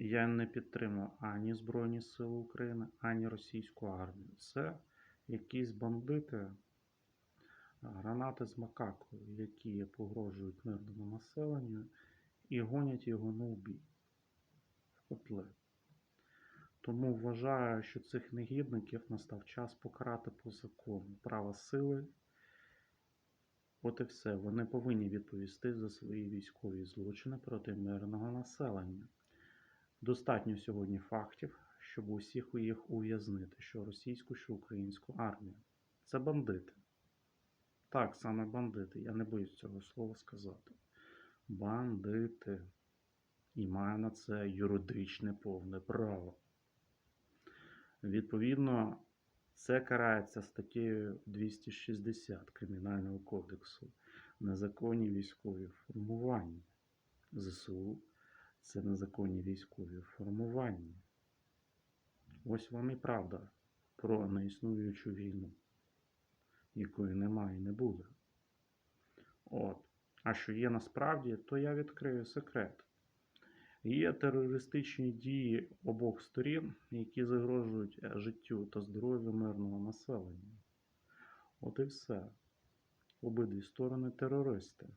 Я не підтримую ані Збройні Сили України, ані російську армію. Це якісь бандити, гранати з макакою, які погрожують мирному населенню і гонять його на убій в котлет. Тому вважаю, що цих негідників настав час покарати по закону. Право сили. От і все. Вони повинні відповісти за свої військові злочини проти мирного населення. Достатньо сьогодні фактів, щоб усіх їх ув'язнити, що російську, що українську армію. Це бандити. Так, саме бандити. Я не боюсь цього слова сказати. Бандити. І маю на це юридичне повне право. Відповідно, це карається статтею 260 Кримінального кодексу незаконні військові формування. ЗСУ це незаконні військові формування. Ось вам і правда про неіснуючу війну, якої немає і не буде. От. А що є насправді, то я відкрию секрет. Є терористичні дії обох сторін, які загрожують е, життю та здоров'ю мирного населення. От і все. Обидві сторони терористи.